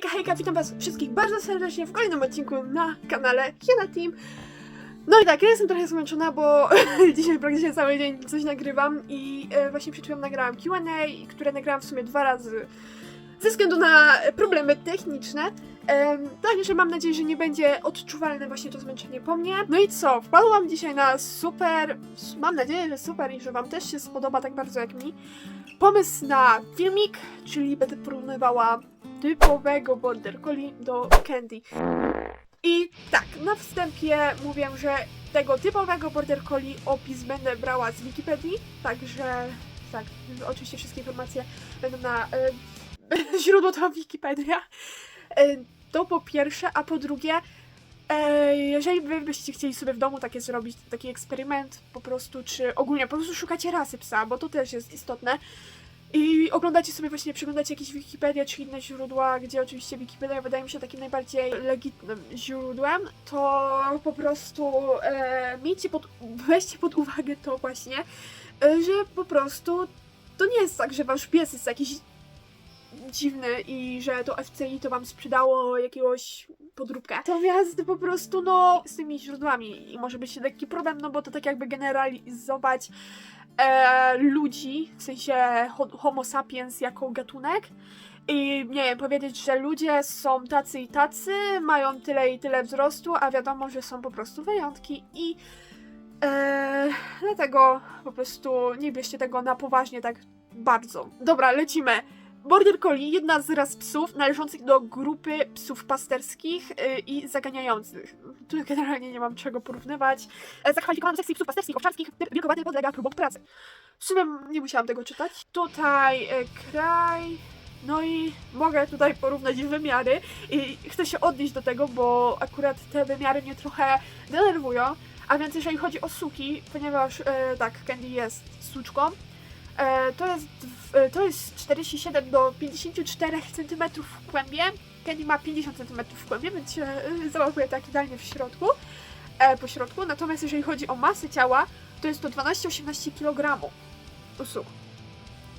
Hejka, hejka, witam was wszystkich bardzo serdecznie w kolejnym odcinku na kanale Hiena Team. No i tak, ja jestem trochę zmęczona, bo dzisiaj praktycznie cały dzień coś nagrywam i e, właśnie przed chwilą nagrałam Q&A, które nagrałam w sumie dwa razy ze względu na problemy techniczne. Em, Także mam nadzieję, że nie będzie odczuwalne właśnie to zmęczenie po mnie. No i co? Wpadłam dzisiaj na super, mam nadzieję, że super i że wam też się spodoba tak bardzo jak mi, pomysł na filmik, czyli będę porównywała typowego Border Collie do Candy. I tak, na wstępie mówię, że tego typowego Border Collie opis będę brała z Wikipedii, także tak, oczywiście wszystkie informacje będą na e, źródło to Wikipedia. E, to po pierwsze, a po drugie, e, jeżeli wy byście chcieli sobie w domu takie zrobić, taki eksperyment po prostu, czy ogólnie po prostu szukacie rasy psa, bo to też jest istotne, i oglądacie sobie właśnie, przeglądacie jakieś Wikipedia czy inne źródła, gdzie oczywiście Wikipedia wydaje mi się takim najbardziej legitnym źródłem, to po prostu e, miejcie pod, weźcie pod uwagę to właśnie, e, że po prostu to nie jest tak, że wasz pies jest jakiś dziwny i że to FCI to wam sprzedało jakiegoś podróbkę. Natomiast po prostu no z tymi źródłami i może być lekki problem, no bo to tak jakby generalizować e, ludzi, w sensie ho- homo sapiens jako gatunek i nie wiem, powiedzieć, że ludzie są tacy i tacy, mają tyle i tyle wzrostu, a wiadomo, że są po prostu wyjątki i e, dlatego po prostu nie bierzcie tego na poważnie tak bardzo. Dobra, lecimy. Border Collie, jedna z ras psów należących do grupy psów pasterskich yy, i zaganiających. Tu generalnie nie mam czego porównywać. E, Zakwalifikowano do sekcji psów pasterskich, owczarskich, typ wilkowaty podlega próbom pracy. W sumie nie musiałam tego czytać. Tutaj e, kraj... No i mogę tutaj porównać wymiary i chcę się odnieść do tego, bo akurat te wymiary mnie trochę denerwują. A więc jeżeli chodzi o suki, ponieważ e, tak, Candy jest suczką, to jest, e, to jest 47 do 54 cm w kłębie. Candy ma 50 cm w kłębie, więc się e, załapuje tak idealnie w środku, e, po środku. Natomiast jeżeli chodzi o masę ciała, to jest to 12-18 kg u suk.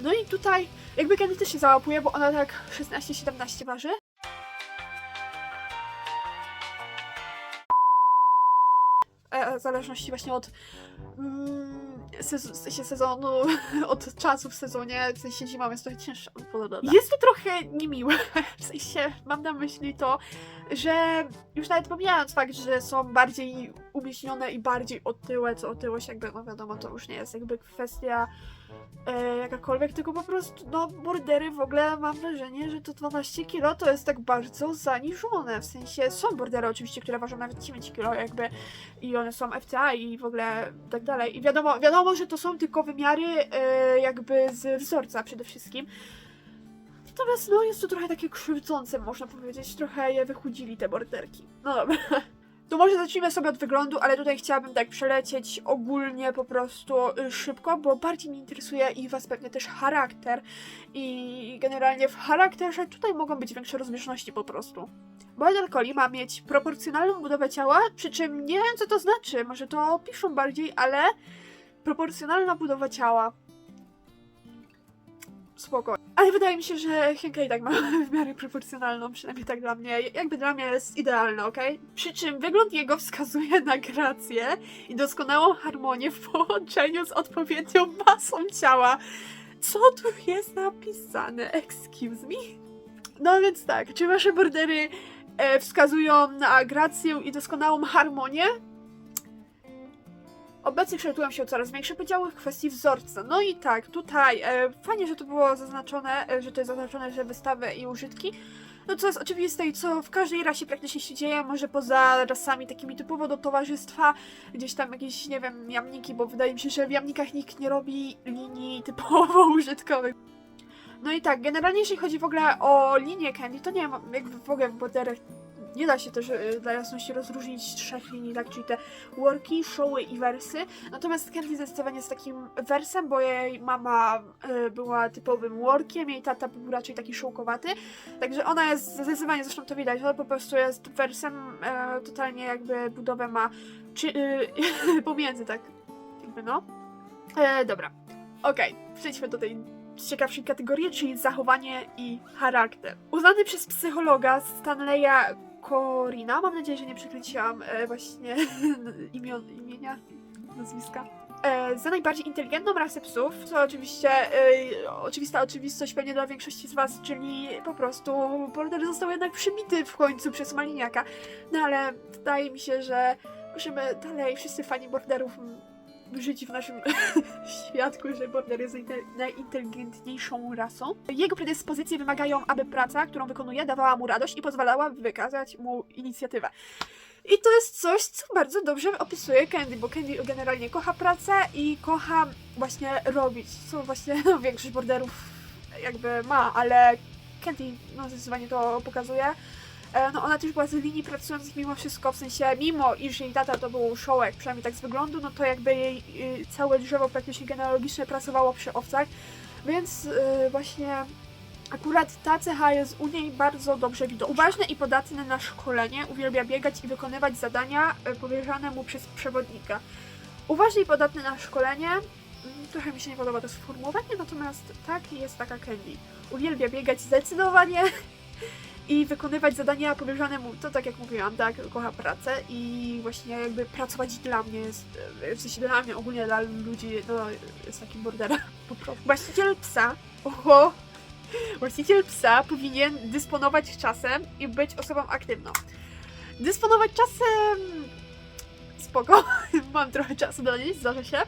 No i tutaj jakby Candy też się załapuje, bo ona tak 16-17 waży. E, w zależności właśnie od mm, sez- sezonu, od czasu w sezonie, w sensie zima jest trochę cięższa. podobno. Jest to trochę niemiłe, w sensie mam na myśli to, że już nawet pomijając fakt, że są bardziej umieśnione i bardziej otyłe, co otyłość jakby, no wiadomo, to już nie jest jakby kwestia e, jakakolwiek, tylko po prostu, no, bordery w ogóle mam wrażenie, że to 12 kg to jest tak bardzo zaniżone, w sensie są bordery oczywiście, które ważą nawet 9 kg jakby i one są FCA i w ogóle tak dalej. I wiadomo, wiadomo, że to są tylko wymiary e, jakby z wzorca przede wszystkim. Natomiast no jest to trochę takie krzywdzące, można powiedzieć. Trochę je wychudzili te borderki. No dobra. To może zacznijmy sobie od wyglądu, ale tutaj chciałabym tak przelecieć ogólnie po prostu y, szybko, bo bardziej mnie interesuje i was pewnie też charakter. I generalnie w charakterze tutaj mogą być większe rozbieżności po prostu. Border Collie ma mieć proporcjonalną budowę ciała, przy czym nie wiem co to znaczy, może to piszą bardziej, ale proporcjonalna budowa ciała. Spoko. Ale wydaje mi się, że Henka i tak ma w miarę proporcjonalną, przynajmniej tak dla mnie. Jakby dla mnie jest idealny, okej? Przy czym wygląd jego wskazuje na grację i doskonałą harmonię w połączeniu z odpowiednią masą ciała. Co tu jest napisane? Excuse me? No więc tak, czy wasze bordery e, wskazują na grację i doskonałą harmonię? Obecnie kształtują się coraz większe podziały w kwestii wzorca. No i tak, tutaj e, fajnie, że to było zaznaczone, e, że to jest zaznaczone, że wystawy i użytki. No co jest oczywiste i co w każdej rasie praktycznie się dzieje, może poza rasami takimi typowo do towarzystwa, gdzieś tam jakieś, nie wiem, jamniki, bo wydaje mi się, że w jamnikach nikt nie robi linii typowo użytkowych. No i tak, generalnie jeśli chodzi w ogóle o linię Candy, to nie wiem, jakby w ogóle w borderach nie da się też e, dla jasności rozróżnić trzech linii, tak, czyli te worki, showy i wersy. Natomiast Candy zdecydowanie jest takim wersem, bo jej mama e, była typowym workiem, jej tata był raczej taki showkowaty. Także ona jest zdecydowanie, zresztą to widać, ona po prostu jest wersem, e, totalnie jakby budowę ma czy, e, pomiędzy, tak, jakby no. E, dobra, okej, przejdźmy do tej ciekawszej kategorii, czyli zachowanie i charakter. Uznany przez psychologa Stanleya Corina, mam nadzieję, że nie przekręciłam e, właśnie imion, imienia, nazwiska, e, za najbardziej inteligentną rasę psów, co oczywiście e, oczywista oczywistość pewnie dla większości z was, czyli po prostu border został jednak przybity w końcu przez Maliniaka. No ale wydaje mi się, że możemy dalej wszyscy fani borderów żyć w naszym świadku, że border jest najinte- najinteligentniejszą rasą. Jego predyspozycje wymagają, aby praca, którą wykonuje, dawała mu radość i pozwalała wykazać mu inicjatywę. I to jest coś, co bardzo dobrze opisuje Candy, bo Candy generalnie kocha pracę i kocha właśnie robić, co właśnie no, większość borderów jakby ma, ale Candy no, zdecydowanie to pokazuje. E, No ona też była z linii pracujących mimo wszystko, w sensie mimo iż jej tata to był szołek, przynajmniej tak z wyglądu, no to jakby jej y, całe drzewo praktycznie genealogiczne pracowało przy owcach, więc y, właśnie akurat ta cecha jest u niej bardzo dobrze widoczna. Uważny i podatny na szkolenie, uwielbia biegać i wykonywać zadania y, powierzane mu przez przewodnika. Uważny i podatny na szkolenie, mm, trochę mi się nie podoba to sformułowanie, natomiast tak jest taka Candy. Uwielbia biegać zdecydowanie i wykonywać zadania powierzone mu, to tak jak mówiłam, tak, kocha pracę i właśnie jakby pracować dla mnie jest, e, w sensie dla mnie, ogólnie dla ludzi, no jest takim borderem po prostu. Właściciel psa, oho, właściciel psa powinien dysponować czasem i być osobą aktywną. Dysponować czasem, spoko, mam trochę czasu dla niej, zdarza się.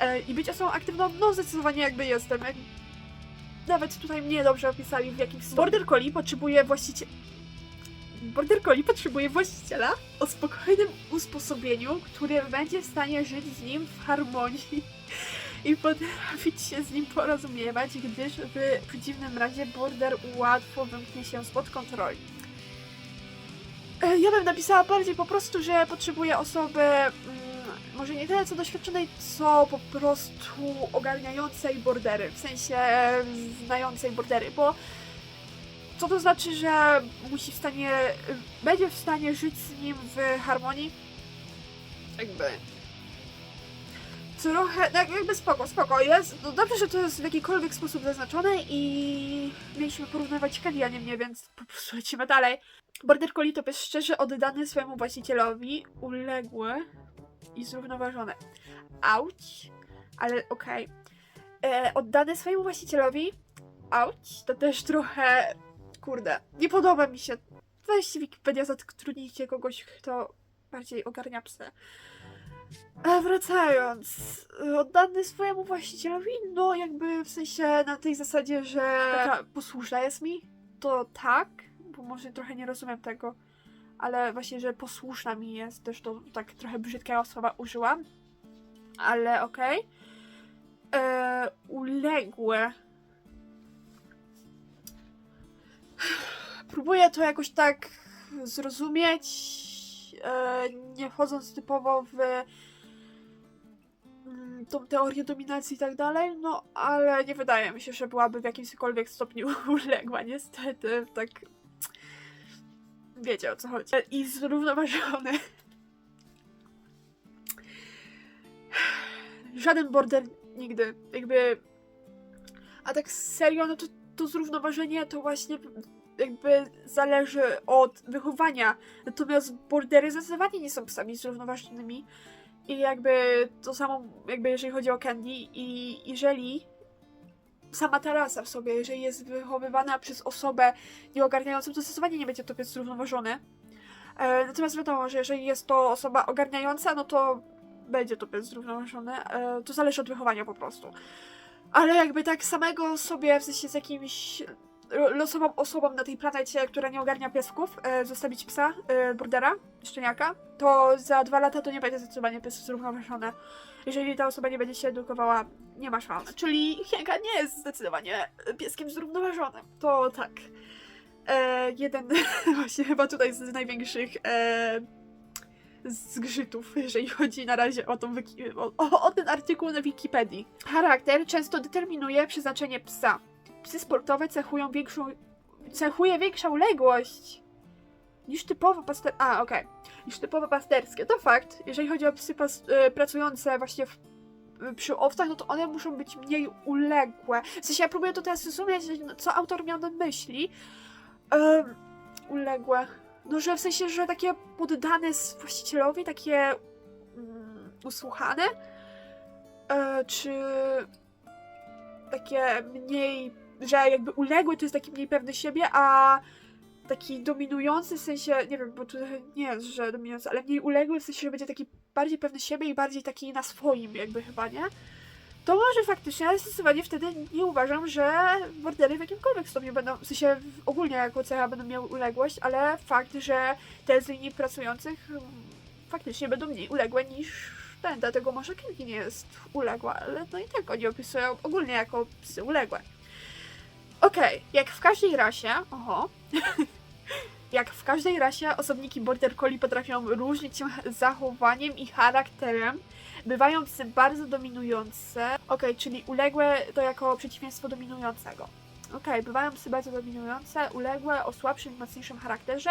E, I być osobą aktywną, no zdecydowanie jakby jestem. Nawet tutaj mnie dobrze opisali w jakimś stopniu. Border Collie potrzebuje właściciela. Border Collie potrzebuje właściciela o spokojnym usposobieniu, który będzie w stanie żyć z nim w harmonii i potrafić się z nim porozumiewać, gdyż w przeciwnym razie Border łatwo wymknie się spod kontroli. E, Ja bym napisała bardziej po prostu, że potrzebuje osoby mm, może nie tyle co doświadczonej, co po prostu ogarniającej bordery, w sensie znającej bordery, bo co to znaczy, że musi w stanie, będzie w stanie żyć z nim w harmonii? Jakby trochę, tak jakby spoko, spoko, jest, no dobrze, że to jest w jakikolwiek sposób zaznaczone i mieliśmy porównywać Kelly, a nie mnie, więc po prostu lecimy dalej. Border Collie to pies szczerze oddany swojemu właścicielowi, uległy i zrównoważone. Auć, ale okej. E, Oddany swojemu właścicielowi, auć, to też trochę, kurde, nie podoba mi się. Weźcie Wikipedia, zatrudnijcie kogoś, kto bardziej ogarnia psy. A wracając, e, oddany swojemu właścicielowi, no jakby w sensie na tej zasadzie, że taka posłuszna jest mi, to tak, bo może trochę nie rozumiem tego, ale właśnie, że posłuszna mi jest, też to tak trochę brzydkiego słowa użyłam, ale okej. E, uległe. Próbuję to jakoś tak zrozumieć, e, nie wchodząc typowo w mm, tą teorię dominacji i tak dalej, no ale nie wydaje mi się, że byłaby w jakimkolwiek stopniu uległa, niestety, tak wiecie o co chodzi. I zrównoważony. Żaden border nigdy, jakby... A tak serio, no to, to zrównoważenie to właśnie jakby zależy od wychowania. Natomiast bordery zdecydowanie nie są psami zrównoważonymi. I jakby to samo, jakby jeżeli chodzi o Candy i jeżeli sama ta rasa w sobie, jeżeli jest wychowywana przez osobę nieogarniającą, to zdecydowanie nie będzie to pies zrównoważony. E, natomiast wiadomo, że jeżeli jest to osoba ogarniająca, no to będzie to pies zrównoważony. E, to zależy od wychowania po prostu. Ale jakby tak samego sobie, w sensie z jakimś losową osobą na tej planecie, która nie ogarnia piesków, e, zostawić psa, e, bordera, szczeniaka, to za dwa lata to nie będzie zdecydowanie pies zrównoważony. Jeżeli ta osoba nie będzie się edukowała, nie ma szans. Czyli Hienka nie jest zdecydowanie pieskiem zrównoważonym. To tak. E, jeden właśnie chyba tutaj z największych e, zgrzytów, jeżeli chodzi na razie o, tą o, o, o ten artykuł na Wikipedii. Charakter często determinuje przeznaczenie psa. Psy sportowe cechują większą, cechuje większa uległość niż typowo paster... A, okej. Niż typowo pasterskie. To fakt. Jeżeli chodzi o psy e, pracujące właśnie w, przy owcach, no to one muszą być mniej uległe. W sensie ja próbuję to teraz zrozumieć, co autor miał na myśli. Em, uległe. No, że w sensie, że takie poddane właścicielowi, takie mm, usłuchane, e, czy takie mniej, że jakby uległy to jest taki mniej pewny siebie, a taki dominujący w sensie, nie wiem, bo tu nie jest, że dominujący, ale mniej uległy w sensie, że będzie taki bardziej pewny siebie i bardziej taki na swoim jakby chyba, nie? To może faktycznie, ale zdecydowanie wtedy nie uważam, że bordery w jakimkolwiek stopniu będą, w sensie ogólnie jako cecha będą miały uległość, ale fakt, że te z linii pracujących faktycznie będą mniej uległe niż ten, dlatego może Kenki nie jest uległa, ale no i tak oni opisują ogólnie jako psy uległe. Okej, jak w każdej rasie, oho, jak w każdej rasie osobniki Border Collie potrafią różnić się zachowaniem i charakterem, bywają psy bardzo dominujące. Okej, czyli uległe to jako przeciwieństwo dominującego. Okej, bywają psy bardzo dominujące, uległe, o słabszym i mocniejszym charakterze.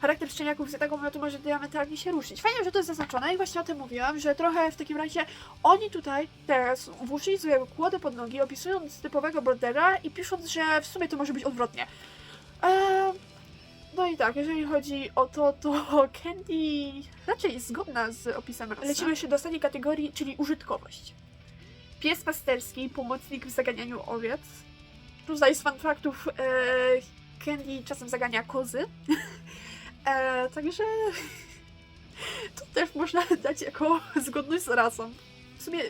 Charakter szczeniaków z tego momentu może diametralnie się różnić. Fajnie, że to jest zaznaczone i właśnie o tym mówiłam, że trochę w takim razie oni tutaj teraz włożyli sobie kłody pod nogi, opisując typowego bordera i pisząc, że w sumie to może być odwrotnie. Eee, no i tak, jeżeli chodzi o to, to Candy raczej jest zgodna z opisem rasa. Lecimy jeszcze do ostatniej kategorii, czyli użytkowość. Pies pasterski, pomocnik w zaganianiu owiec. Tutaj z fun faktów e, Candy czasem zagania kozy. e, także to też można dać jako zgodność z rasą. W sumie,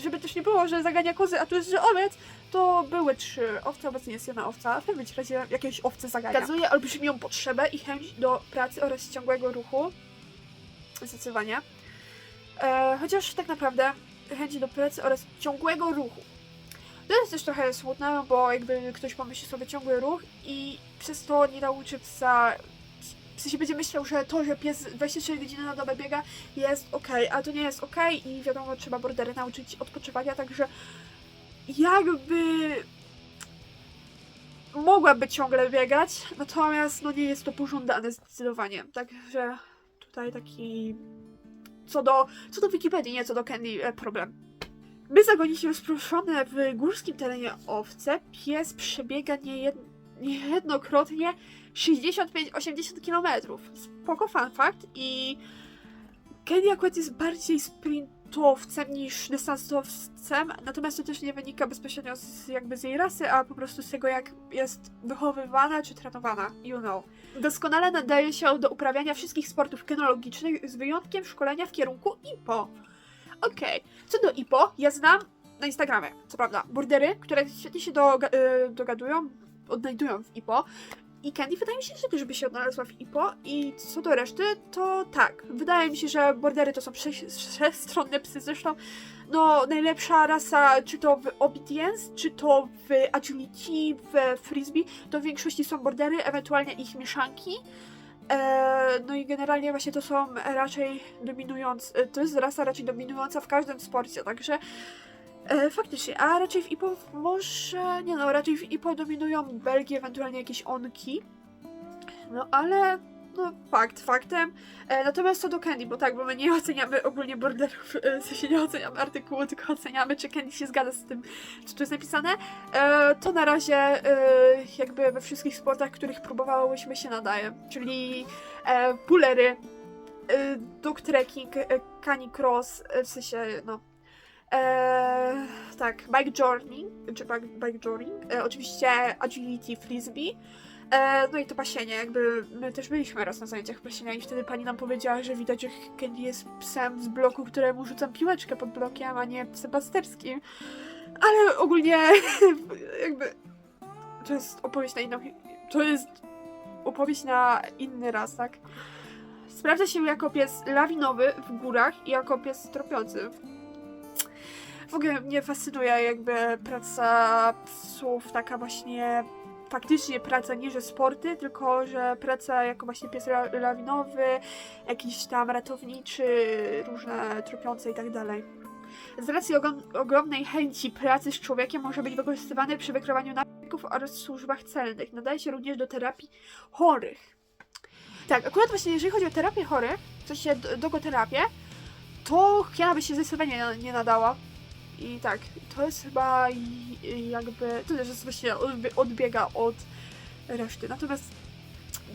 żeby też nie było, że zagania kozy, a tu jest, że owiec, to były trzy owce, obecnie jest jedna owca. W pewnym razie jakieś owce zagania. Wskazuje olbrzymią potrzebę i chęć do pracy oraz ciągłego ruchu. Zdecydowanie. E, chociaż tak naprawdę chęci do pracy oraz ciągłego ruchu. To jest też trochę smutne, bo jakby ktoś pomyśli sobie ciągły ruch i przez to nie nauczy psa w sensie będzie myślał, że to, że pies 24 godziny na dobę biega jest ok, a to nie jest ok i wiadomo, trzeba bordery nauczyć odpoczywania, także jakby mogłaby ciągle biegać, natomiast no nie jest to pożądane zdecydowanie, także tutaj taki co do, co do Wikipedii, nie co do Candy, e, problem. By zagonić rozproszone w górskim terenie owce, pies przebiega niejed niejednokrotnie 65-80 km. Spoko fun fact i Kenny akurat jest bardziej sprintowcem niż dystansowcem, natomiast to też nie wynika bezpośrednio z, jakby z jej rasy, a po prostu z tego jak jest wychowywana czy trenowana, you know. Doskonale nadaje się do uprawiania wszystkich sportów kinologicznych z wyjątkiem szkolenia w kierunku IPO. Okej, co do IPO, ja znam na Instagramie, co prawda, bordery, które świetnie się doga- y, dogadują, odnajdują w IPO. I Candy wydaje mi się, że też by się odnalazła w IPO. I co do reszty, to tak. Wydaje mi się, że bordery to są wszechstronne psy. Zresztą, no, najlepsza rasa, czy to w obedience, czy to w agility, w frisbee, to w większości są bordery, ewentualnie ich mieszanki. E, no i generalnie właśnie to są raczej dominujące, to jest rasa raczej dominująca w każdym sporcie, także E, faktycznie, a raczej w IPO może. Nie no, raczej w IPO dominują Belgie, ewentualnie jakieś onki. No ale. No, fakt, faktem. E, natomiast co do Candy, bo tak, bo my nie oceniamy ogólnie borderów, e, w sensie nie oceniamy artykułu, tylko oceniamy, czy Candy się zgadza z tym, co tu jest napisane. E, to na razie e, jakby we wszystkich sportach, których próbowałyśmy się nadaje, czyli e, pulery, e, dog trekking, e, canicross, e, w sensie, no, Eee, tak, bike journey, czy bike journey, e, oczywiście agility frisbee, e, no i to pasienie, jakby my też byliśmy raz na zajęciach pasienia i wtedy pani nam powiedziała, że widać, że Candy jest psem z bloku, któremu rzucam piłeczkę pod blokiem, a nie psem pasterskim. Ale ogólnie jakby to jest opowieść na inną, to jest opowieść na inny raz, tak? Sprawdza się jako pies lawinowy w górach i jako pies tropiący w ogóle mnie fascynuje jakby praca psów, taka właśnie faktycznie praca nie że sporty, tylko że praca jako właśnie pies la- lawinowy, jakiś tam ratowniczy, różne tropiące i tak dalej. Z racji ogrom- ogromnej chęci pracy z człowiekiem może być wykorzystywany przy wykrywaniu nawyków oraz służbach celnych. Nadaje się również do terapii chorych. Tak, akurat właśnie jeżeli chodzi o terapię chorych, w sensie dogoterapię, to Kiana by się zdecydowanie nie, nie nadała i tak, to jest chyba jakby, to też jest właśnie odbie- odbiega od reszty. Natomiast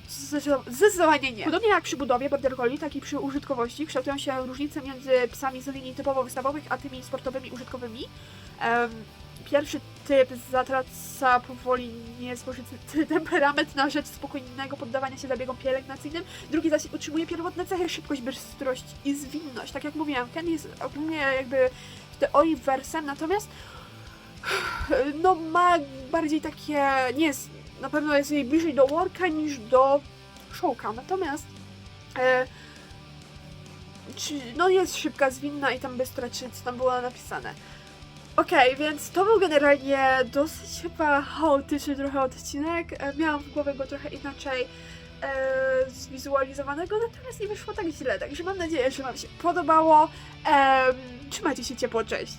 zdecydowa- zdecydowanie nie. Podobnie jak przy budowie Border tak i przy użytkowości kształtują się różnice między psami z linii typowo wystawowych, a tymi sportowymi użytkowymi. Pierwszy typ zatraca powoli niezłożyty temperament na rzecz spokojnego poddawania się zabiegom pielęgnacyjnym, drugi zaś utrzymuje pierwotne cechy, szybkość, bystrość i zwinność. Tak jak mówiłam, Ken jest ogólnie jakby w teorii wersem, natomiast no ma bardziej takie, nie jest, na pewno jest jej bliżej do Worka niż do Showka, natomiast e, no jest szybka, zwinna i tam bystra, czy co tam było napisane. Okej, więc to był generalnie dosyć chyba chaotyczny trochę odcinek. E, Miałam w głowie go trochę inaczej e, zwizualizowanego, natomiast nie wyszło tak źle, także mam nadzieję, że Wam się podobało. Em, trzymajcie się ciepło, cześć!